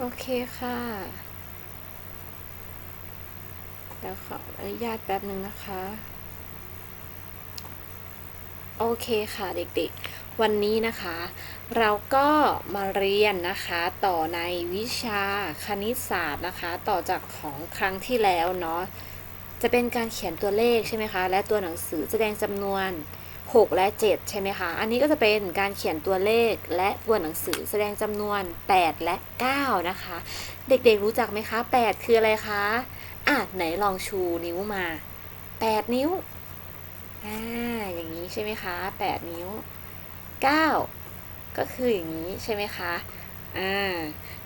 โอเคค่ะเดี๋ยวขออนุญาตแป๊บหนึ่งนะคะ โอเคค่ะเด็กๆ วันนี้นะคะ เราก็มาเรียนนะคะต่อในวิชาคณิตศาสตร์นะคะ ต่อจากของครั้งที่แล้วเนาะจะเป็นการเขียนตัวเลขใช่ไหมคะ และตัวหนังสือแสดงจำนวน 6 และ 7 ใช่ไหมคะ อันนี้ก็จะเป็นการเขียนตัวเลขและตัวหนังสือแสดงจำนวน 8 และ 9 นะคะ เด็กๆรู้จักไหมคะ 8 คืออะไรคะอะไหนลองชูนิ้วมา 8 นิ้วอ่าอย่างนี้ใช่ไหมคะ 8 นิ้ว 9 ก็คืออย่างนี้ใช่ไหมคะอ่า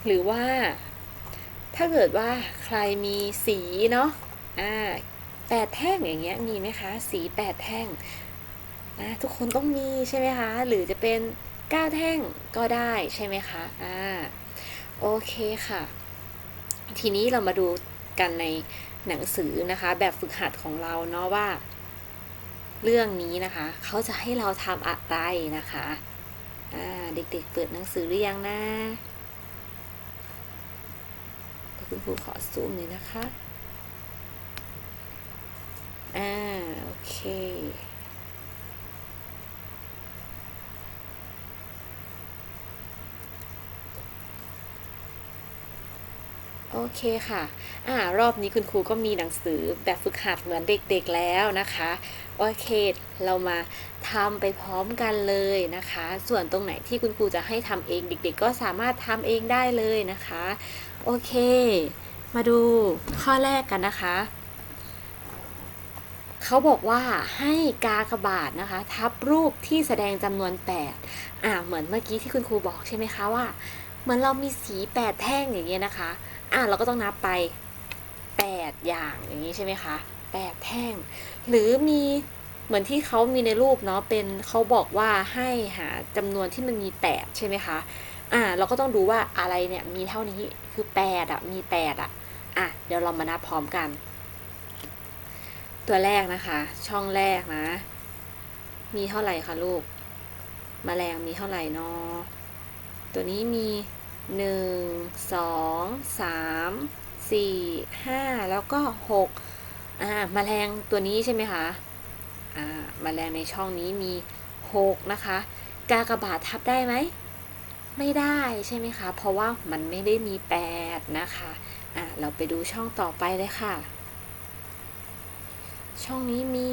หรือว่า ถ้าเกิดว่าใครมีสีเนาะอ่าแปดแท่งอย่างเงี้ยมีไหมคะ สีแปดแท่ง นะทุกคนต้องมีใช่ไหมคะ หรือจะเป็นก้าแท่งก็ได้ใช่ไหมคะอ่าโอเคค่ะ ทีนี้เรามาดูกันในหนังสือนะคะ แบบฝึกหัดของเราเนาะว่า เรื่องนี้นะคะ เขาจะให้เราทำอะไรนะคะอ่าเด็กๆเปิดหนังสือหรือยังนะเดี๋ยวคุณครูขอซูมหน่อยนะคะอ่าโอเค โอเคค่ะอ่ารอบนี้คุณครูก็มีหนังสือแบบฝึกหัดเหมือนเด็กๆแล้วนะคะ โอเค เรามาทำไปพร้อมกันเลยนะคะ ส่วนตรงไหนที่คุณครูจะให้ทำเองเด็ก ๆ ก็สามารถทำเองได้เลยนะคะ โอเค มาดูข้อแรกกันนะคะ เขาบอกว่าให้กากบาทนะคะ ทับรูปที่แสดงจำนวน 8 อ่าเหมือนเมื่อกี้ที่คุณครูบอกใช่ไหมคะว่า เหมือนเรามีสี 8 แท่งอย่างเงี้ยนะคะ อ่าเราก็ต้องนับไป8อย่างอย่างนี้ใช่ไหมคะ8แท่ง หรือมีเหมือนที่เขามีในรูปเนาะเป็นเขาบอกว่าให้หาจำนวนที่มันมี8ใช่ไหมคะอ่าเราก็ต้องดูว่าอะไรเนี่ยมีเท่านี้คือ8อะมี8อะอะเดี๋ยวเรามานับพร้อมกัน ตัวแรกนะคะ ช่องแรกนะ มีเท่าไหร่คะลูกมแมลงมีเท่าไหร่นอตัวนี้มี หนึ่งสองสามสี่ห้าแล้วก็หกอ่าแมลงตัวนี้ใช่ไหมคะอ่าแมลงในช่องนี้มีหกนะคะ กากบาททับได้ไหม ไม่ได้ใช่ไหมคะ เพราะว่ามันไม่ได้มีแปดนะคะอ่าเราไปดูช่องต่อไปเลยค่ะ ช่องนี้มี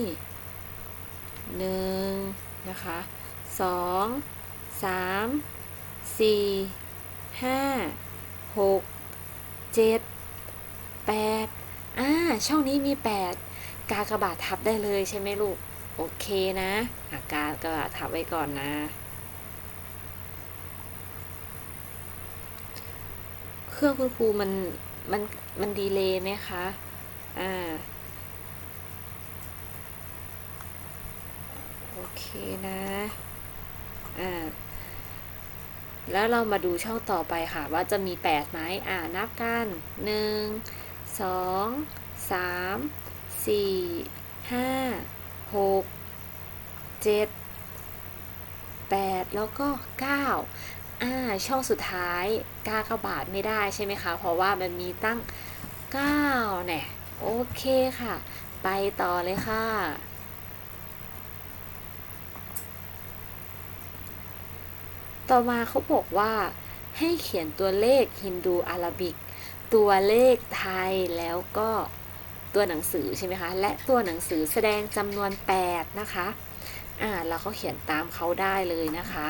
หนึ่งนะคะสองสามสี่ ห้าหกเจ็ดแปดอ่าช่องนี้มีแปดกากระบาดทับได้เลยใช่ไหมลูก โอเคนะอะกากระบาดทับไว้ก่อนนะ เครื่องคุณครูมันมันมันดีเลยไหมคะ อ่า โอเคนะ อ่า แล้วเรามาดูช่องต่อไปค่ะว่าจะมีแปดไหมอ่านับกันหนึ่งสองสามสี่ห้าหกเจ็ดแปดแล้วก็เก้าอ่า ช่องสุดท้ายกากบาทไม่ได้ใช่ไหมคะ เพราะว่ามันมีตั้งเก้าเนี่ย โอเคค่ะ ไปต่อเลยค่ะ ต่อมาเขาบอกว่า ให้เขียนตัวเลขฮินดูอาราบิก ตัวเลขไทยแล้วก็ตัวหนังสือใช่ไหมคะ และตัวหนังสือแสดงจำนวน 8 นะคะอ่าเราก็เขียนตามเขาได้เลยนะคะ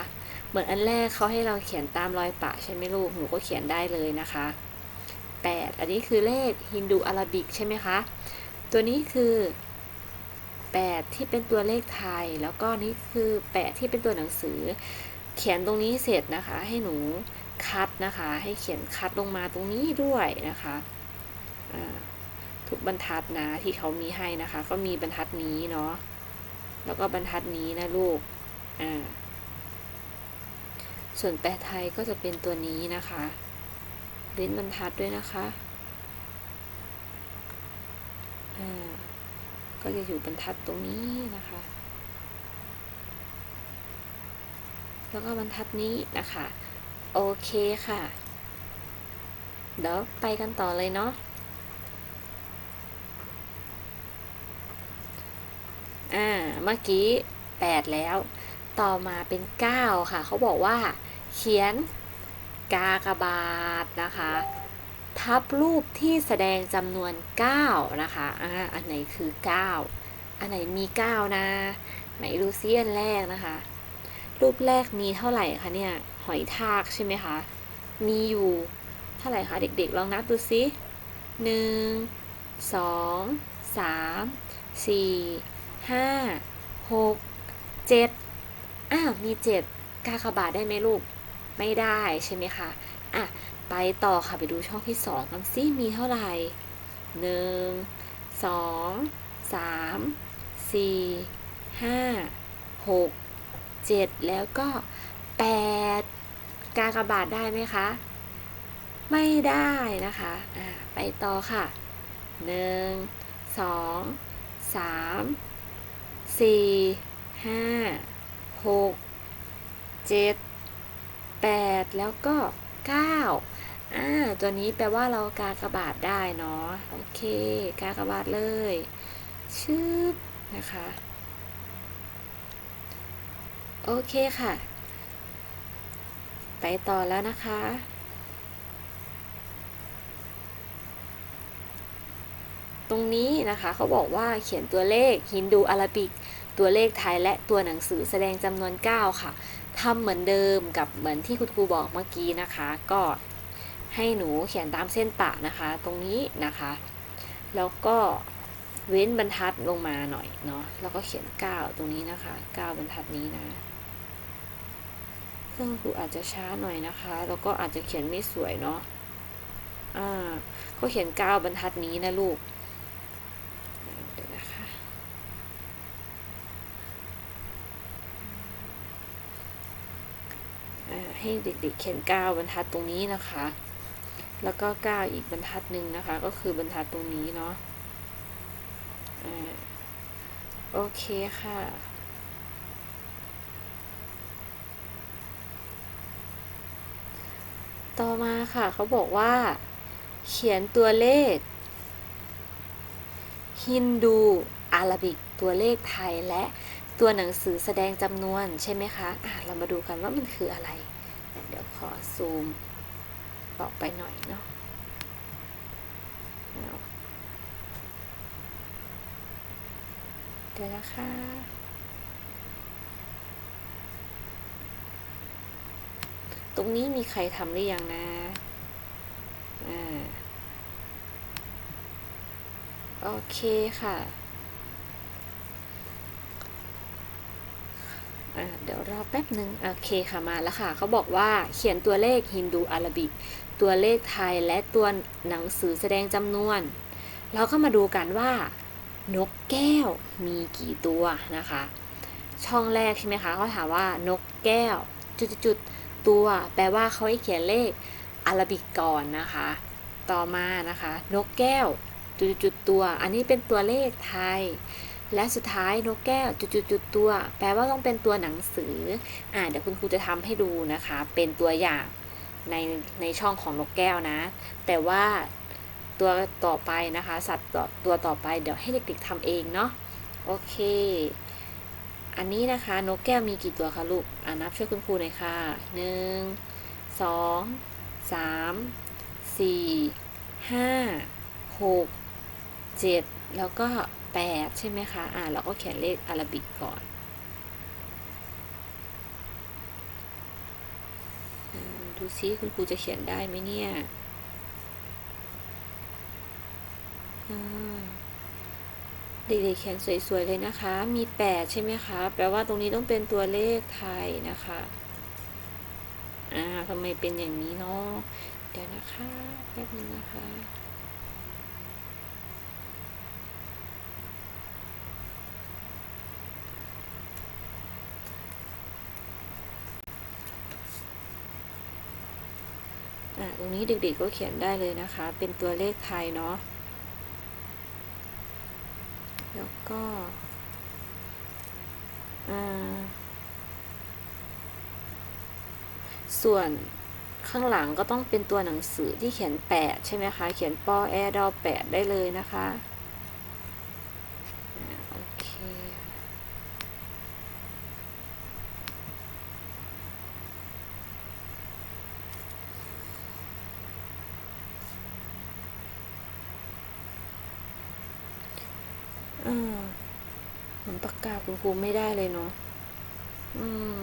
เหมือนอันแรกเขาให้เราเขียนตามรอยปะใช่ไหมลูกหนูก็เขียนได้เลยนะคะ 8 อันนี้คือเลขฮินดูอาราบิกใช่ไหมคะ ตัวนี้คือ 8 ที่เป็นตัวเลขไทย แล้วก็นี่คือ 8 ที่เป็นตัวหนังสือ เขียนตรงนี้เสร็จนะคะ ให้หนูคัดนะคะ ให้เขียนคัดลงมาตรงนี้ด้วยนะคะทุกบรรทัดนะที่เขามีให้นะคะ ก็มีบรรทัดนี้เนาะแล้วก็บรรทัดนี้นะลูกอ่าส่วนแปลไทยก็จะเป็นตัวนี้นะคะเว้นบรรทัดด้วยนะคะอ่าก็จะอยู่บรรทัดตรงนี้นะคะ แล้วก็บรรทัดนี้นะคะ โอเคค่ะ เดี๋ยวไปกันต่อเลยเนาะอ่าเมื่อกี้ 8 แล้ว ต่อมาเป็น 9 ค่ะ เขาบอกว่า เขียนกากบาทนะคะ ทับรูปที่แสดงจำนวน 9 นะคะอ่าอันไหนคือ 9 อันไหนมี 9 นะ ไหนดูซิอันแรกนะคะ รูปแรกมีเท่าไหร่คะเนี่ย หอยทากใช่ไหมคะ มีอยู่เท่าไหร่คะเด็กๆ ลองนับดูซิหนึ่งสองสามสี่ห้าหกเจ็ดอ้าวมีเจ็ดกากบาทได้ไหมลูก ไม่ได้ใช่ไหมคะอะไปต่อค่ะไปดูช่องที่สองกันซิมีเท่าไหร่หนึ่งสองสามสี่ห้าหก เจ็ดแล้วก็แปดกากบาทได้ไหมคะ ไม่ได้นะคะอ่าไปต่อค่ะหนึ่งสองสามสี่ห้าหกเจ็ดแปดแล้วก็เก้าอ่า ตัวนี้แปลว่าเรากากบาทได้เนาะ โอเค กากบาทเลยชืบนะคะ โอเคค่ะ ไปต่อแล้วนะคะ ตรงนี้นะคะเขาบอกว่าเขียนตัวเลขฮินดูอาราบิก ตัวเลขไทยและตัวหนังสือแสดงจำนวน 9 ค่ะทำเหมือนเดิมกับเหมือนที่คุณครูบอกเมื่อกี้นะคะ ก็ให้หนูเขียนตามเส้นปะนะคะ ตรงนี้นะคะ แล้วก็เว้นบรรทัดลงมาหน่อยเนาะแล้วก็เขียน 9 ตรงนี้นะคะ 9 บรรทัดนี้นะ เครื่องครูอาจจะช้าหน่อยนะคะ แล้วก็อาจจะเขียนไม่สวยเนาะอ่าก็เขียน9บรรทัดนี้นะลูกเดี๋ยวนะคะให้เด็กๆเขียน9บรรทัดตรงนี้นะคะ แล้วก็9อีกบรรทัดหนึ่งนะคะ ก็คือบรรทัดตรงนี้เนาะโอเคค่ะ ต่อมาค่ะเขาบอกว่า เขียนตัวเลขฮินดูอาราบิกตัวเลขไทยและตัวหนังสือแสดงจำนวนใช่ไหมคะะเรามาดูกันว่ามันคืออะไร เดี๋ยวขอซูมบอกไปหน่อยเนาะเดี๋ยวนะคะ ตรงนี้มีใครทำหรือยังนะอ่าโอเคค่ะเดี๋ยวรอแป๊บหนึ่งโอเคค่ะมาแล้วค่ะ เขาบอกว่าเขียนตัวเลขฮินดูอาราบิก ตัวเลขไทยและตัวหนังสือแสดงจำนวน เราก็มาดูกันว่า นกแก้วมีกี่ตัวนะคะ ช่องแรกใช่ไหมคะเขาถามว่านกแก้วจุดๆ ตัว แปลว่าเขาให้เขียนเลขอารบิกก่อนนะคะ ต่อมานะคะ นกแก้วจุดๆตัว อันนี้เป็นตัวเลขไทย และสุดท้ายนกแก้วจุดๆตัว แปลว่าต้องเป็นตัวหนังสือ อ่าเดี๋ยวคุณครูจะทำให้ดูนะคะ เป็นตัวอย่างในในช่องของนกแก้วนะ แต่ว่าตัวต่อไปนะคะ สัตว์ตัวต่อไปเดี๋ยวให้เด็กๆทำเองเนาะโอเค อันนี้นะคะ นกแก้วมีกี่ตัวคะลูกอ่านับช่วยคุณครูหน่อยค่ะหนึ่งสองสามสี่ห้าหกเจ็ดแล้วก็แปดใช่ไหมคะอ่าเราก็เขียนเลขอาราบิกก่อนดูซิคุณครูจะเขียนได้ไหมเนี่ย เด็กๆเขียนสวยๆเลยนะคะ มีแปดใช่ไหมคะ แปลว่าตรงนี้ต้องเป็นตัวเลขไทยนะคะ อ่าทำไมเป็นอย่างนี้เนาะ เดี๋ยวนะคะแป๊บนึงนะคะอะตรงนี้เด็กๆก็เขียนได้เลยนะคะ เป็นตัวเลขไทยเนาะ แล้วก็ส่วนข้างหลังก็ต้องเป็นตัวหนังสือที่เขียน 8 ใช่ไหมคะ เขียนปอแอดอแปดได้เลยนะคะอ่าโอเค อ่า เหมือนปาบคุณครูไม่ได้เลยเนาะ อืม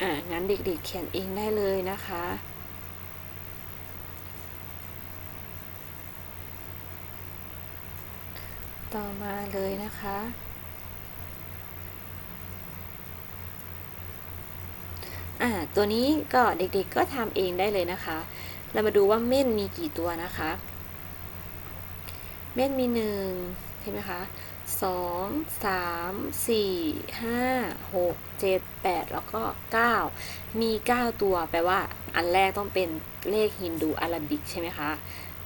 อ่างั้นเด็กๆเขียนเองได้เลยนะคะ ต่อมาเลยนะคะ อ่า ตัวนี้ก็เด็กๆก็ทำเองได้เลยนะคะ เรามาดูว่าเม่นมีกี่ตัวนะคะ เม่นมีหนึ่งใช่ไหมคะ สองสามสี่ห้าหกเจ็ดแปดแล้วก็เก้ามีเก้าตัวแปลว่า อันแรกต้องเป็นเลขฮินดูอาราบิกใช่ไหมคะ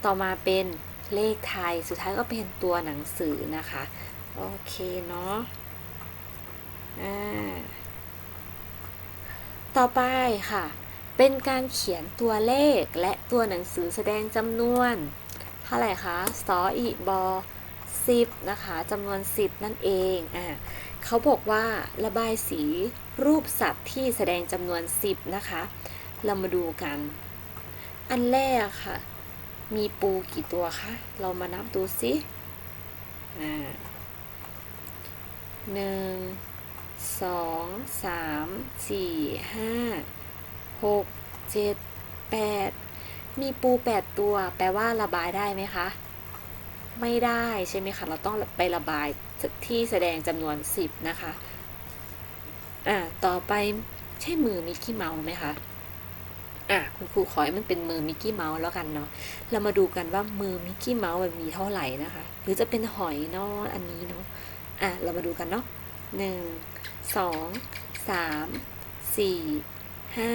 ต่อมาเป็นเลขไทย สุดท้ายก็เป็นตัวหนังสือนะคะ โอเคเนาะต่อไปค่ะ เป็นการเขียนตัวเลขและตัวหนังสือแสดงจำนวน เท่าไหร่คะสออีบอ 10นะคะจำนวน 10 นั่นเองอ่าเขาบอกว่าระบายสีรูปสัตว์ที่แสดงจำนวน 10 นะคะ เรามาดูกัน อันแรกค่ะ มีปูกี่ตัวคะ เรามานับดูสิอ่าหนึ่งสองสามสี่ห้าหกเจ็ดแปดมีปูแปดตัว แปลว่าระบายได้ไหมคะ ไม่ได้ใช่ไหมคะ เราต้องไประบายที่แสดงจำนวน 10 นะคะ อ่า ต่อไปใช่มือมิกกี้เมาส์ไหมคะ อะคุณครูขอให้มันเป็นมือมิกกี้เมาส์แล้วกันเนาะ เรามาดูกันว่ามือมิกกี้เมาส์มันมีเท่าไหร่นะคะ หรือจะเป็นหอยเนาะอันนี้เนาะ อะ เรามาดูกันเนาะหนึ่งสองสามสี่ห้า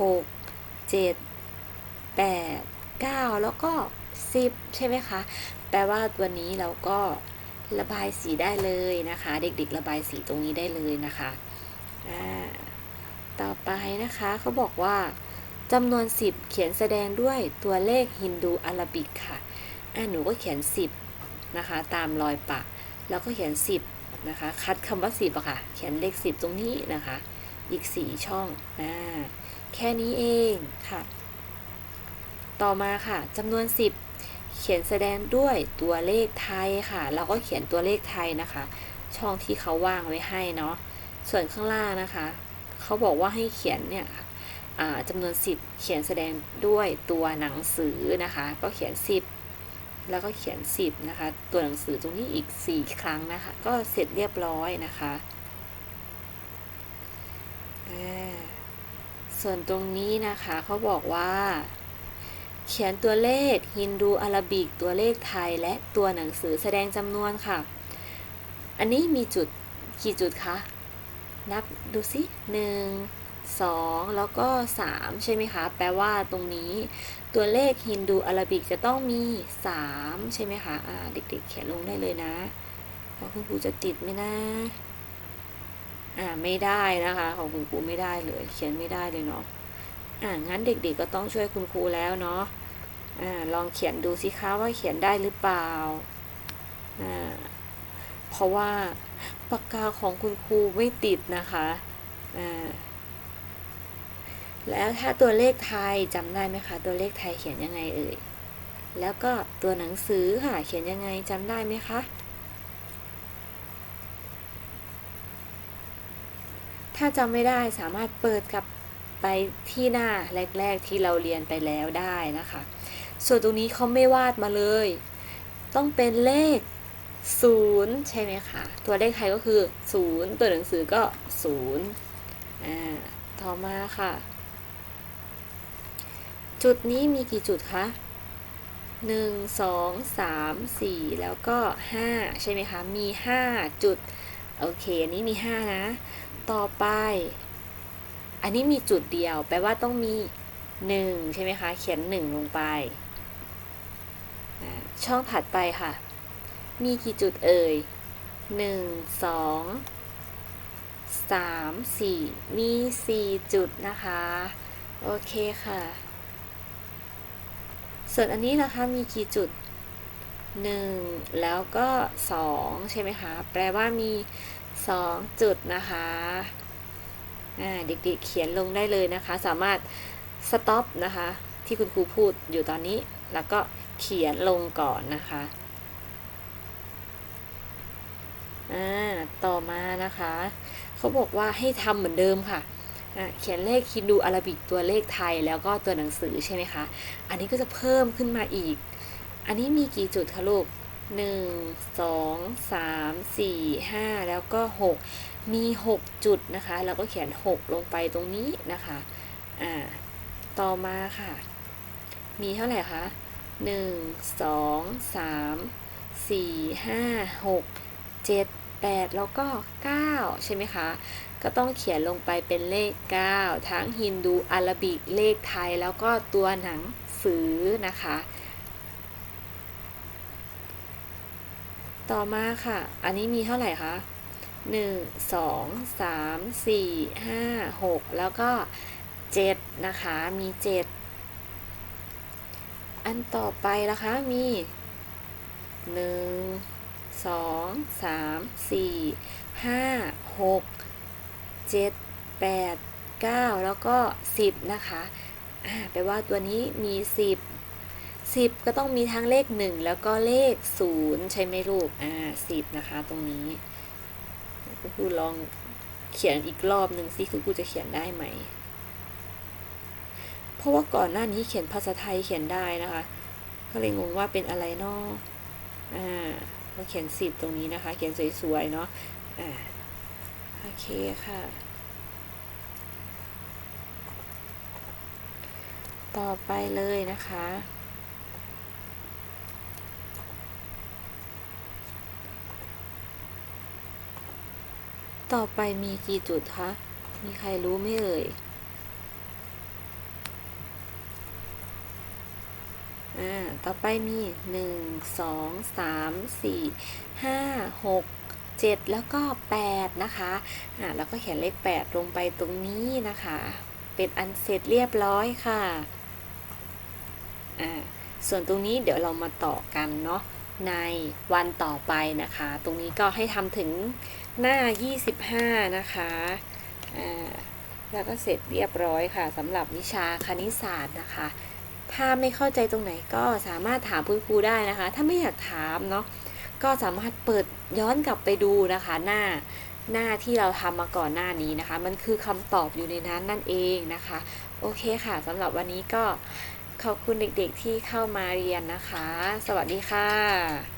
หกเจ็ดแปดเก้าแล้วก็สิบใช่ไหมคะ แปลว่าตัวนี้เราก็ระบายสีได้เลยนะคะ เด็กๆระบายสีตรงนี้ได้เลยนะคะต่อไปนะคะเขาบอกว่าจำนวน 10 เขียนแสดงด้วยตัวเลขฮินดูอาราบิกค่ะอ่าหนูก็เขียน 10นะคะตามรอยปะ แล้วก็เขียน 10นะคะคัดคำว่า 10อะค่ะ เขียนเลข 10 ตรงนี้นะคะ อีก 4 ช่องอ่าแค่นี้เองค่ะ ต่อมาค่ะจำนวน 10 เขียนแสดงด้วยตัวเลขไทยค่ะ เราก็เขียนตัวเลขไทยนะคะ ช่องที่เขาว่างไว้ให้เนาะส่วนข้างล่างนะคะเขาบอกว่าให้เขียนเนี่ยจำนวน 10 เขียนแสดงด้วยตัวหนังสือนะคะ ก็เขียน 10 แล้วก็เขียน 10 นะคะ ตัวหนังสือตรงนี้อีก 4 ครั้งนะคะ ก็เสร็จเรียบร้อยนะคะส่วนตรงนี้นะคะเขาบอกว่า เขียนตัวเลขฮินดูอาราบิก ตัวเลขไทย และตัวหนังสือแสดงจำนวนค่ะ อันนี้มีจุดกี่จุดคะ นับดูสิหนึ่งสองแล้วก็สามใช่ไหมคะ แปลว่าตรงนี้ ตัวเลขฮินดูอาราบิกจะต้องมีสามใช่ไหมคะะเด็กๆ เขียนลงได้เลยนะว่าคุณครูจะติดไหมนะอ่าไม่ได้นะคะ ของคุณครูไม่ได้เลย เขียนไม่ได้เลยเนาะ อ่างั้นเด็กๆก็ต้องช่วยคุณครูแล้วเนาะอ่าลองเขียนดูสิคะว่าเขียนได้หรือเปล่าอ่าเพราะว่าปากกาของคุณครูไม่ติดนะคะอ่าแล้วถ้าตัวเลขไทยจำได้ไหมคะ ตัวเลขไทยเขียนยังไงเอ่ยแล้วก็ตัวหนังสือค่ะเขียนยังไงจำได้ไหมคะถ้าจำไม่ได้สามารถเปิดกลับ ไปที่หน้าแรก ๆที่เราเรียนไปแล้วได้นะคะ ส่วนตรงนี้เขาไม่วาดมาเลย ต้องเป็นเลขศูนย์ใช่ไหมคะตัวเลขไทยก็คือศูนย์ตัวหนังสือก็ศูนย์อ่าต่อมาค่ะ จุดนี้มีกี่จุดคะหนึ่งสองสามสี่แล้วก็ห้าใช่ไหมคะ มีห้าจุด โอเค อันนี้มีห้านะ ต่อไป อันนี้มีจุดเดียว แปลว่าต้องมีหนึ่งใช่ไหมคะ เขียนหนึ่งลงไป ช่องถัดไปค่ะ มีกี่จุดเอ่ยหนึ่งสองสามสี่มีสี่จุดนะคะ โอเคค่ะ ส่วนอันนี้นะคะมีกี่จุด1แล้วก็2ใช่ไหมคะ แปลว่ามี2จุดนะคะ เด็กๆเขียนลงได้เลยนะคะ สามารถสต็อปนะคะ ที่คุณครูพูดอยู่ตอนนี้ แล้วก็เขียนลงก่อนนะคะต่อมานะคะ เขาบอกว่าให้ทำเหมือนเดิมค่ะเขียนเลขฮินดูอาราบิกตัวเลขไทยแล้วก็ตัวหนังสือใช่ไหมคะ อันนี้ก็จะเพิ่มขึ้นมาอีก อันนี้มีกี่จุดคะลูก 1 2 3 4 5 แล้วก็ 6 มี 6 จุดนะคะแล้วก็เขียน 6 ลงไปตรงนี้นะคะอ่าต่อมาค่ะ มีเท่าไหร่คะ1 2 3 4 5 6 7 8 แล้วก็ 9 ใช่ไหมคะ ก็ต้องเขียนลงไปเป็นเลข 9 ทั้งฮินดูอาราบิกเลขไทย แล้วก็ตัวหนังสือนะคะ ต่อมาค่ะ อันนี้มีเท่าไหร่คะ 1 2 3 4 5 6 แล้วก็ 7 นะคะ มี 7 อันต่อไปนะคะ มี 1 2 3 4 5 6 7 8 9 แล้วก็ 10 นะคะอ่าแปลว่าตัวนี้มี 10 10 ก็ต้องมีทั้งเลข 1 แล้วก็เลข 0 ใช่ไหมลูก อ่า 10 นะคะ ตรงนี้ คุณครูลองเขียนอีกรอบหนึ่งสิคุณครูจะเขียนได้ไหม เพราะว่าก่อนหน้านี้เขียนภาษาไทยเขียนได้นะคะ ก็เลยงงว่าเป็นอะไรนาะอ่าเราเขียน10ตรงนี้นะคะ เขียนสวยๆเนาะอ่าโอเคค่ะ ต่อไปเลยนะคะ ต่อไปมีกี่จุดคะ มีใครรู้ไหมเอ่ย อ่า ต่อไปมีหนึ่งสองสามสี่ห้าหกเจ็ดแล้วก็แปดนะคะ อ่า แล้วก็เขียนเลขแปดลงไปตรงนี้นะคะ เป็นอันเสร็จเรียบร้อยค่ะ อ่า ส่วนตรงนี้เดี๋ยวเรามาต่อกันเนาะ ในวันต่อไปนะคะ ตรงนี้ก็ให้ทำถึง หน้า 25 นะคะแล้วก็เสร็จเรียบร้อยค่ะสำหรับวิชาคณิตศาสตร์นะคะ ถ้าไม่เข้าใจตรงไหนก็สามารถถามคุณครูได้นะคะ ถ้าไม่อยากถามเนาะก็สามารถเปิดย้อนกลับไปดูนะคะ หน้าหน้าที่เราทำมาก่อนหน้านี้นะคะ มันคือคำตอบอยู่ในนั้นนั่นเองนะคะ โอเคค่ะสำหรับวันนี้ก็ขอบคุณเด็กๆที่เข้ามาเรียนนะคะ สวัสดีค่ะ